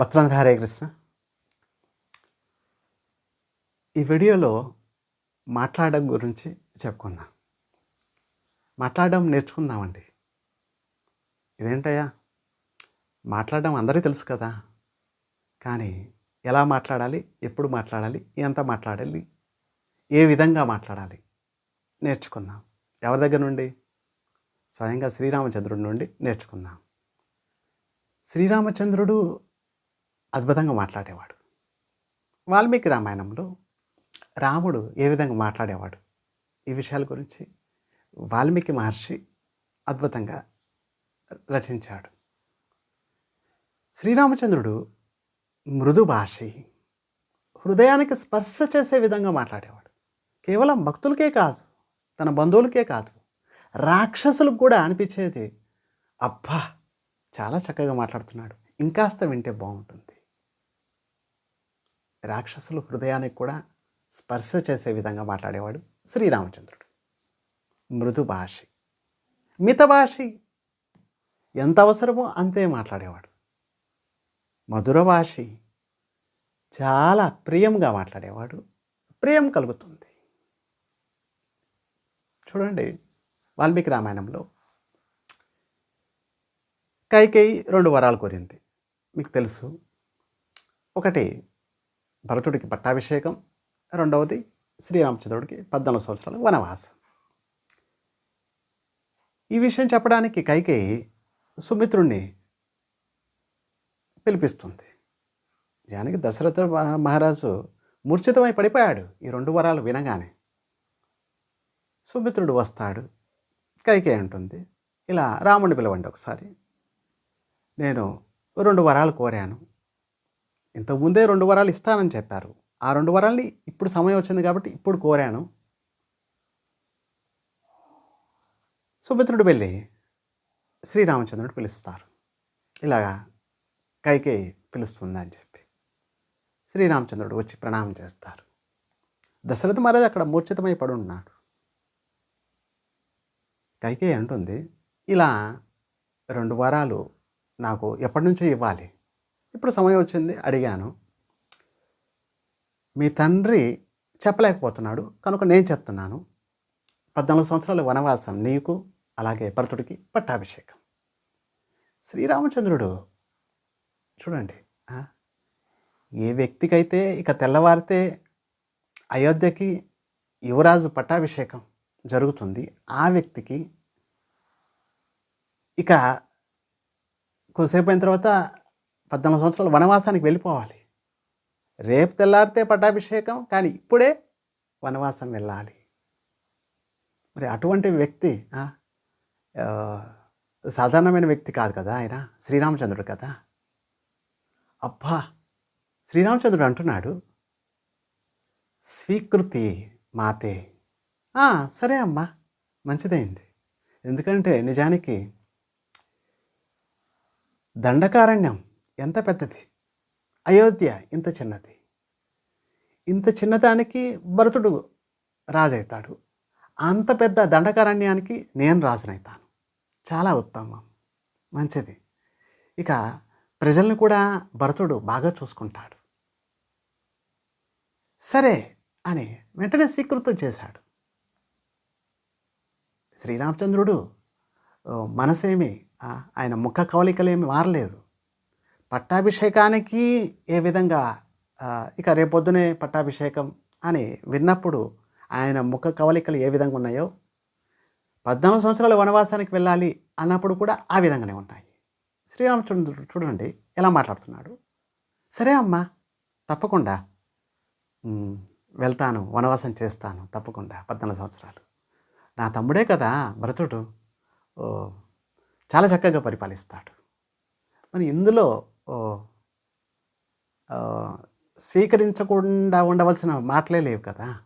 భక్తులందరూ హరే కృష్ణ. ఈ వీడియోలో మాట్లాడడం గురించి చెప్పుకుందాం. మాట్లాడడం నేర్చుకుందామండి. ఇదేంటయ్యా? మాట్లాడడం అందరికీ తెలుసు కదా. కానీ ఎలా మాట్లాడాలి ఎప్పుడు మాట్లాడాలి ఎంత మాట్లాడాలి ఏ విధంగా మాట్లాడాలి నేర్చుకుందాం. ఎవరి దగ్గర నుండి? స్వయంగా శ్రీరామచంద్రుడి నుండి నేర్చుకుందాం. శ్రీరామచంద్రుడు అద్భుతంగా మాట్లాడేవాడు. వాల్మీకి రామాయణంలో రాముడు ఏ విధంగా మాట్లాడేవాడు? ఈ విషయాల గురించి వాల్మీకి మహర్షి అద్భుతంగా రచించాడు. శ్రీరామచంద్రుడు మృదు భాషి హృదయానికి స్పర్శ చేసే విధంగా మాట్లాడేవాడు. కేవలం భక్తులకే కాదు తన బంధువులకే కాదు రాక్షసులకు కూడా అనిపించేది అబ్బా చాలా చక్కగా మాట్లాడుతున్నాడు. ఇంకాస్త వింటే బాగుంటుంది. రాక్షసులు హృదయానికి కూడా స్పర్శ చేసే విధంగా మాట్లాడేవాడు శ్రీరామచంద్రుడు. మృదుభాషి. మితభాషి. ఎంత అవసరమో అంతే మాట్లాడేవాడు. మధుర భాషి చాలా ప్రియంగా మాట్లాడేవాడు. ప్రియం కలుగుతుంది. చూడండి వాల్మీకి రామాయణంలో కైకేయి రెండు వరాలు కోరింది. మీకు తెలుసు. ఒకటి భరతుడికి పట్టాభిషేకం రెండవది శ్రీరామచంద్రుడికి పద్నాలుగు సంవత్సరాల వనవాసం. ఈ విషయం చెప్పడానికి కైకేయి సుమిత్రుణ్ణి పిలిపిస్తుంది. జానకి దశరథ మహా- మహారాజు మూర్ఛితమై పడిపోయాడు ఈ రెండు వరాలు వినగానే. సుమిత్రుడు వస్తాడు. కైకేయి అంటుంది ఇలా రాముడిని పిలవండి ఒకసారి. నేను రెండు వరాలు కోరాను. ఇంతకుముందే రెండు వరాలు ఇస్తానని చెప్పారు. ఆ రెండు వరాల్ని ఇప్పుడు సమయం వచ్చింది కాబట్టి ఇప్పుడు కోరాను. సుమిత్రుడు వెళ్ళి శ్రీరామచంద్రుడు పిలుస్తారు. ఇలాగా కైకేయి పిలుస్తుంది అని చెప్పి శ్రీరామచంద్రుడు వచ్చి ప్రణామం చేస్తారు. దశరథ మహారాజు అక్కడ మూర్ఛితమై పడి ఉన్నాడు కైకేయి అంటుంది ఇలా రెండు వారాలు నాకు ఎప్పటి నుంచో ఇవ్వాలి. ఇప్పుడు సమయం వచ్చింది అడిగాను. మీ తండ్రి చెప్పలేకపోతున్నాడు కనుక నేను చెప్తున్నాను. పద్నాలుగు సంవత్సరాల వనవాసం నీకు అలాగే భరతుడికి పట్టాభిషేకం. శ్రీరామచంద్రుడు చూడండి ఏ వ్యక్తికైతే ఇక తెల్లవారితే అయోధ్యకి యువరాజు పట్టాభిషేకం జరుగుతుంది ఆ వ్యక్తికి ఇక కొద్దిసేపు అయిన తర్వాత పద్నాలుగు సంవత్సరాలు వనవాసానికి వెళ్ళిపోవాలి. రేపు తెల్లారితే పట్టాభిషేకం కానీ ఇప్పుడే వనవాసం వెళ్ళాలి. మరి అటువంటి వ్యక్తి సాధారణమైన వ్యక్తి కాదు కదా ఆయన? శ్రీరామచంద్రుడు కదా? అబ్బా! శ్రీరామచంద్రుడు అంటున్నాడు స్వీకృతి మాతే. సరే అమ్మా మంచిదైంది. ఎందుకంటే నిజానికి దండకారణ్యం ఎంత పెద్దది? అయోధ్య ఇంత చిన్నది. ఇంత చిన్నదానికి భరతుడు రాజవుతాడు అంత పెద్ద దండకారణ్యానికి నేను రాజునైతాను. చాలా ఉత్తమం. మంచిది. ఇక ప్రజల్ని కూడా భరతుడు బాగా చూసుకుంటాడు. సరే అని వెంటనే స్వీకృతం చేశాడు. శ్రీరామచంద్రుడు ఓ, మనసేమి ఆయన ముఖ కవలికలేమి మారలేదు. పట్టాభిషేకానికి ఏ విధంగా ఇక రేపొద్దునే పట్టాభిషేకం అని విన్నప్పుడు ఆయన ముఖ కవలికలు ఏ విధంగా ఉన్నాయో పద్నాలుగు సంవత్సరాల వనవాసానికి వెళ్ళాలి అన్నప్పుడు కూడా ఆ విధంగానే ఉన్నాయి శ్రీరామచంద్రుడు చూడండి ఎలా మాట్లాడుతున్నాడు. సరే అమ్మా తప్పకుండా. వెళ్తాను వనవాసం చేస్తాను తప్పకుండా పద్నాలుగు సంవత్సరాలు. నా తమ్ముడే కదా భరతుడు. ఓ, చాలా చక్కగా పరిపాలిస్తాడు. మరి ఇందులో స్వీకరించకుండా ఉండవలసిన మాటలే లేవు కదా.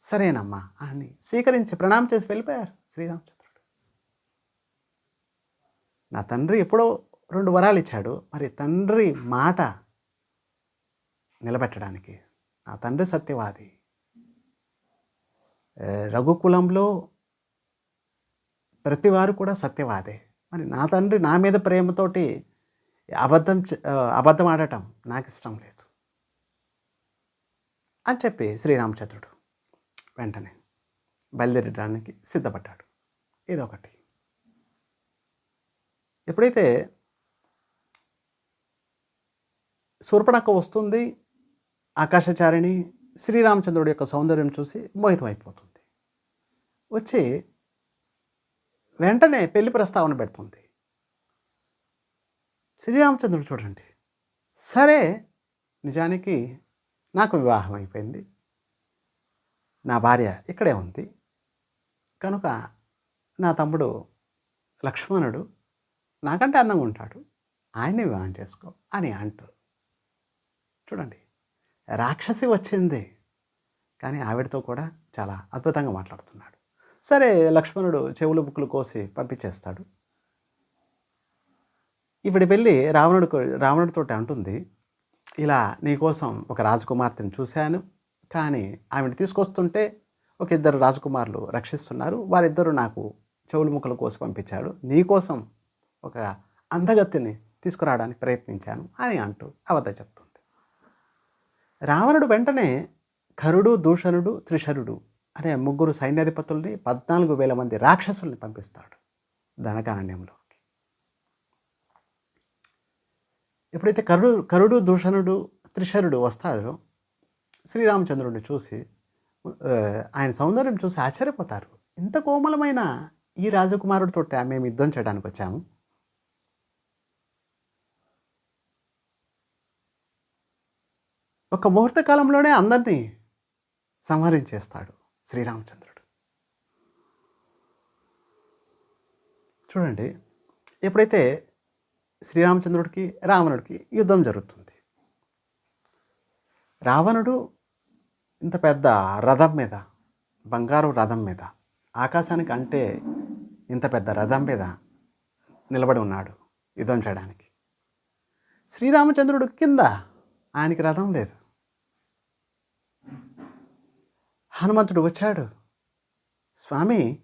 సరేనమ్మా అని స్వీకరించి ప్రణామం చేసి వెళ్ళిపోయారు శ్రీరామచంద్రుడు. నా తండ్రి ఎప్పుడో రెండు వరాలు ఇచ్చాడు. మరి తండ్రి మాట నిలబెట్టడానికి నా తండ్రి సత్యవాది. రఘుకులంలో ప్రతివారు కూడా సత్యవాదే. మరి నా తండ్రి నా మీద ప్రేమతోటి అబద్ధం అబద్ధం ఆడటం నాకు ఇష్టం లేదు. అని చెప్పి శ్రీరామచంద్రుడు వెంటనే బయలుదేరడానికి సిద్ధపడ్డాడు. ఇదొకటి. ఎప్పుడైతే శూర్పణక్క వస్తుంది ఆకాశచారిణి శ్రీరామచంద్రుడి యొక్క సౌందర్యం చూసి మోహితమైపోతుంది. వచ్చి వెంటనే పెళ్ళి ప్రస్తావన పెడుతుంది. శ్రీరామచంద్రుడు చూడండి. సరే నిజానికి నాకు వివాహం అయిపోయింది. నా భార్య ఇక్కడే ఉంది. కనుక నా తమ్ముడు లక్ష్మణుడు నాకంటే అందంగా ఉంటాడు. ఆయన్ని వివాహం చేసుకో అని అంటారు. చూడండి రాక్షసి వచ్చింది. కానీ ఆవిడతో కూడా చాలా అద్భుతంగా మాట్లాడుతున్నాడు. సరే లక్ష్మణుడు చెవులు బుక్కులు కోసి పంపించేస్తాడు. ఇప్పుడు వెళ్ళి రావణుడు రావణుడితో అంటుంది. ఇలా నీకోసం ఒక రాజకుమార్తెను చూశాను. కానీ ఆమెను తీసుకొస్తుంటే ఒక ఇద్దరు రాజకుమారులు రక్షిస్తున్నారు. వారిద్దరూ నాకు చెవులు ముక్కలు కోసి పంపించాడు. నీకోసం ఒక అందగత్తిని తీసుకురావడానికి ప్రయత్నించాను అని అంటూ అబద్ధం చెప్తుంది. రావణుడు వెంటనే కరుడు దూషణుడు త్రిశరుడు అనే ముగ్గురు సైన్యాధిపతుల్ని పద్నాలుగు వేల మంది రాక్షసుల్ని పంపిస్తాడు దనకారణ్యంలో ఎప్పుడైతే కరుడు కరుడు దూషణుడు త్రిశరుడు వస్తాడో శ్రీరామచంద్రుడిని చూసి ఆయన సౌందర్యం చూసి ఆశ్చర్యపోతారు. ఇంత కోమలమైన ఈ రాజకుమారుడితో మేము యుద్ధం చేయడానికి వచ్చాము. ఒక ముహూర్త కాలంలోనే అందరినీ సంహరించేస్తాడు శ్రీరామచంద్రుడు. చూడండి ఎప్పుడైతే శ్రీరామచంద్రుడికి రావణుడికి యుద్ధం జరుగుతుంది. రావణుడు ఇంత పెద్ద రథం మీద బంగారు రథం మీద ఆకాశానికి అంటే ఇంత పెద్ద రథం మీద నిలబడి ఉన్నాడు యుద్ధం చేయడానికి. శ్రీరామచంద్రుడు కింద ఆయనకి రథం లేదు. హనుమంతుడు వచ్చాడు. స్వామి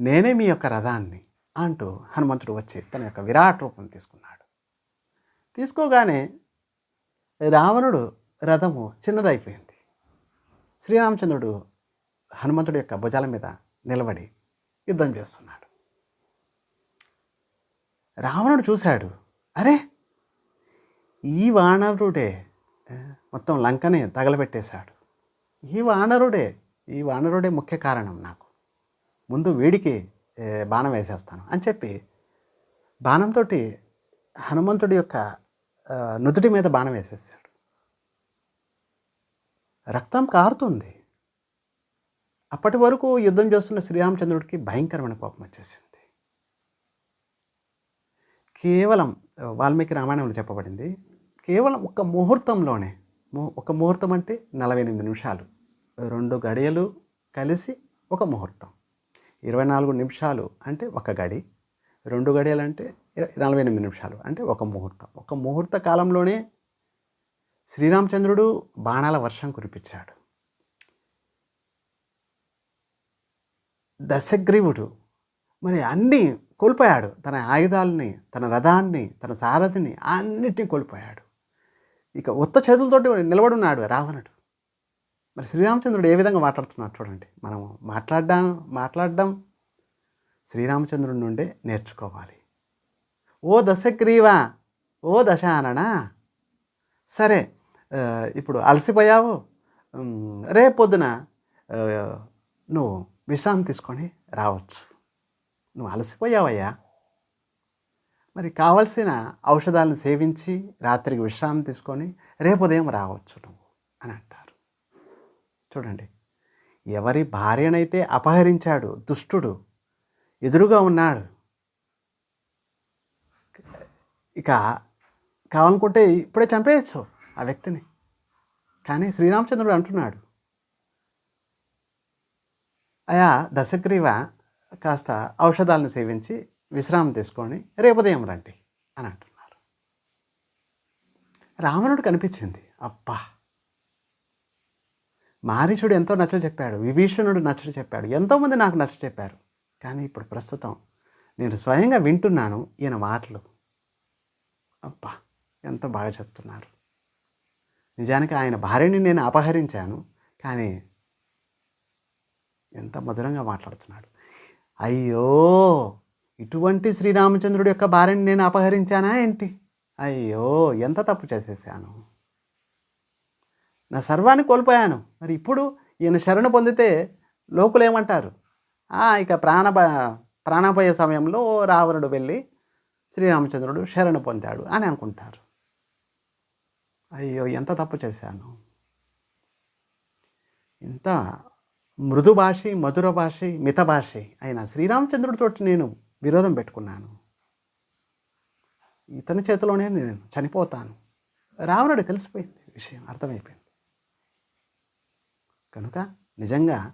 నేనే మీ యొక్క రథాన్ని అంటూ హనుమంతుడు వచ్చి తన యొక్క విరాట్ రూపం తీసుకున్నాడు. తీసుకోగానే రావణుడు రథము చిన్నదైపోయింది. శ్రీరామచంద్రుడు హనుమంతుడి యొక్క భుజాల మీద నిలబడి యుద్ధం చేస్తున్నాడు. రావణుడు చూశాడు అరే! ఈ వానరుడే మొత్తం లంకని తగలబెట్టేశాడు. ఈ వానరుడే ఈ వానరుడే ముఖ్య కారణం నాకు. ముందు వీడికి బాణం వేసేస్తాను అని చెప్పి బాణంతో హనుమంతుడి యొక్క నుదుటి మీద బాణం వేసేసాడు రక్తం కారుతుంది. అప్పటి వరకు యుద్ధం చేస్తున్న శ్రీరామచంద్రుడికి భయంకరమైన కోపం వచ్చేసింది. కేవలం వాల్మీకి రామాయణంలో చెప్పబడింది కేవలం ఒక ముహూర్తంలోనే ఒక ముహూర్తం అంటే నలభై ఎనిమిది నిమిషాలు రెండు గడియలు కలిసి ఒక ముహూర్తం. ఇరవై నాలుగు నిమిషాలు అంటే ఒక గడి రెండు గడియలు అంటే నలభై ఎనిమిది నిమిషాలు అంటే ఒక ముహూర్తం. ఒక ముహూర్త కాలంలోనే శ్రీరామచంద్రుడు బాణాల వర్షం కురిపించాడు. దశగ్రీవుడు మరి అన్నీ కోల్పోయాడు. తన ఆయుధాలని తన రథాన్ని తన సారథిని అన్నిటినీ కోల్పోయాడు. ఇక ఉత్త చేతులతోటి నిలబడున్నాడు రావణుడు. మరి శ్రీరామచంద్రుడు ఏ విధంగా మాట్లాడుతున్నాడు చూడండి. మనము మాట్లాడడం మాట్లాడడం శ్రీరామచంద్రుడి నుండే నేర్చుకోవాలి. ఓ దశగ్రీవ ఓ దశాననా సరే ఇప్పుడు అలసిపోయావు రేపొద్దున నువ్వు విశ్రాంతి తీసుకొని రావచ్చు. నువ్వు అలసిపోయావయ్యా. మరి కావలసిన ఔషధాలను సేవించి రాత్రికి విశ్రాంతి తీసుకొని రేపు ఉదయం రావచ్చు నువ్వు. చూడండి. ఎవరి భార్యనైతే అపహరించాడు దుష్టుడు ఎదురుగా ఉన్నాడు ఇక కావాలనుకుంటే ఇప్పుడే చంపేయచ్చు ఆ వ్యక్తిని. కానీ శ్రీరామచంద్రుడు అంటున్నాడు. అయా దశగ్రీవ కాస్త ఔషధాలను సేవించి విశ్రామం తీసుకొని రేపదయం రండి అని అంటున్నారు. రావణుడు కనిపించింది అబ్బా! మారీచుడు ఎంతో నచ్చ చెప్పాడు విభీషణుడు నచ్చ చెప్పాడు ఎంతోమంది నాకు నచ్చ చెప్పారు. కానీ ఇప్పుడు ప్రస్తుతం నేను స్వయంగా వింటున్నాను ఈయన మాటలు. అబ్బా ఎంత బాగా చెప్తున్నారు. నిజానికి ఆయన భార్యని నేను అపహరించాను కానీ ఎంత మధురంగా మాట్లాడుతున్నాడు. అయ్యో ఇటువంటి శ్రీరామచంద్రుడి యొక్క భార్యని నేను అపహరించానా ఏంటి? అయ్యో ఎంత తప్పు చేసేసాను? నా సర్వాన్ని కోల్పోయాను. మరి ఇప్పుడు ఈయన శరణు పొందితే లోకులు ఏమంటారు ఇక ప్రాణ ప్రాణపోయే సమయంలో రావణుడు వెళ్ళి శ్రీరామచంద్రుడు శరణు పొందాడు అని అనుకుంటారు. అయ్యో ఎంత తప్పు చేశాను. ఇంత మృదు భాషి మధుర భాషి మిత భాషి అయిన శ్రీరామచంద్రుడితో నేను విరోధం పెట్టుకున్నాను. ఇతని చేతిలోనే నేను చనిపోతాను. రావణుడు తెలిసిపోయింది విషయం అర్థమైపోయింది. కనుక నిజంగా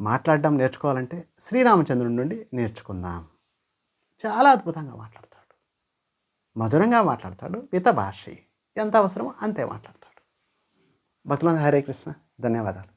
మాట్లాడడం నేర్చుకోవాలంటే శ్రీరామచంద్రుడి నుండి నేర్చుకుందాం. చాలా అద్భుతంగా మాట్లాడతాడు. మధురంగా మాట్లాడతాడు. మిత భాష ఎంత అవసరమో అంతే మాట్లాడతాడు. భక్తులందరూ హరే కృష్ణ. ధన్యవాదాలు.